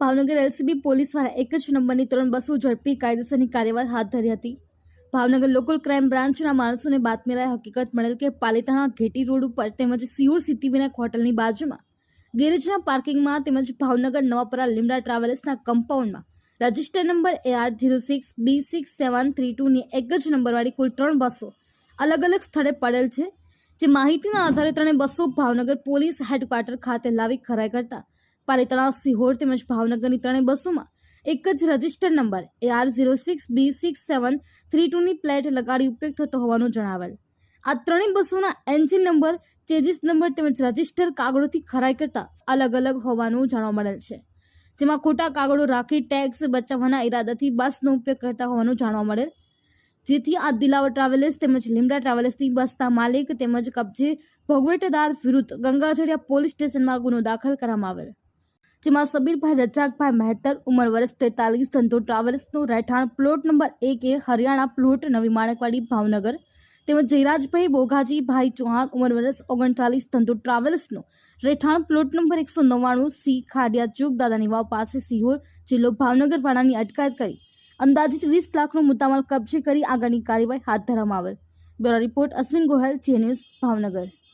Bhavnagar LCB police દ્વારા એક જ નંબરની ત્રણ બસો ઝડપી કાયદેસરની કાર્યવાહી હાથ ધરી હતી. ભાવનગર લોકલ ક્રાઇમ બ્રાન્ચના માણસોને બાતમીરાએ હકીકત મળેલ કે પાલીતાણા ઘેટી રોડ ઉપર તેમજ સિયોર સિદ્ધિવિનાયક હોટલની બાજુમાં, ગેરેજના પાર્કિંગમાં તેમજ ભાવનગર નવાપરા લીમડા ટ્રાવેલ્સના કમ્પાઉન્ડમાં register number A R zero six B six seven three ટુની એક જ નંબરવાળી કુલ ત્રણ બસો અલગ અલગ સ્થળે પડેલ છે, જે માહિતીના આધારે ત્રણે બસો ભાવનગર પોલીસ હેડક્વાર્ટર ખાતે લાવી ખરાઈ કરતા પાલીતાણા સિહોર તેમજ ભાવનગરની ત્રણેય બસોમાં એક જ register number A R zero six B six seven three ટુની plate લગાડી ઉપયોગ થતો હોવાનું જણાવેલ. આ ત્રણેય બસોના એન્જિન નંબર, ચેજીસ નંબર તેમજ રજિસ્ટર કાગળોથી ખરાઈ કરતા અલગ અલગ હોવાનું જાણવા મળેલ છે. જેમાં ખોટા કાગળો રાખી ટેક્સ બચાવવાના ઈરાદાથી બસનો ઉપયોગ કરતા હોવાનું જાણવા મળેલ. જેથી આ દિલાવર ટ્રાવેલર્સ તેમજ લીમડા ટ્રાવેલર્સની બસના માલિક તેમજ કબજે ભોગવેટદાર વિરુદ્ધ ગંગાજળિયા પોલીસ સ્ટેશનમાં ગુનો દાખલ કરવામાં આવેલ. જેમાં સબીરભાઈ રજાકભાઈ મહેતર, ઉંમર વર્ષ તેતાલીસ, ધંધો ટ્રાવેલ્સનું રહેઠાણ પ્લોટ નંબર એક એ હરિયાણા પ્લોટ, નવી માણેકવાડી, ભાવનગર. તેમજ જયરાજભાઈ બોઘાજી, ભાઈ ચૌહાણ, ઉંમર વર્ષ ઓગણચાલીસ, ધંધો ટ્રાવેલ્સનું રહેઠાણ પ્લોટ નંબર એકસો નવ્વાણું સી ખાડિયા ચોક, દાદાની વાવ પાસે સિહોર જિલ્લો ભાવનગર વાળાની અટકાયત કરી. અંદાજિત વીસ લાખનો મુદ્દામાલ કબજે કરી આગળની કાર્યવાહી હાથ ધરવામાં આવેલ. બ્યુરો રિપોર્ટ અશ્વિન ગોહેલ, જે ન્યૂઝ ભાવનગર.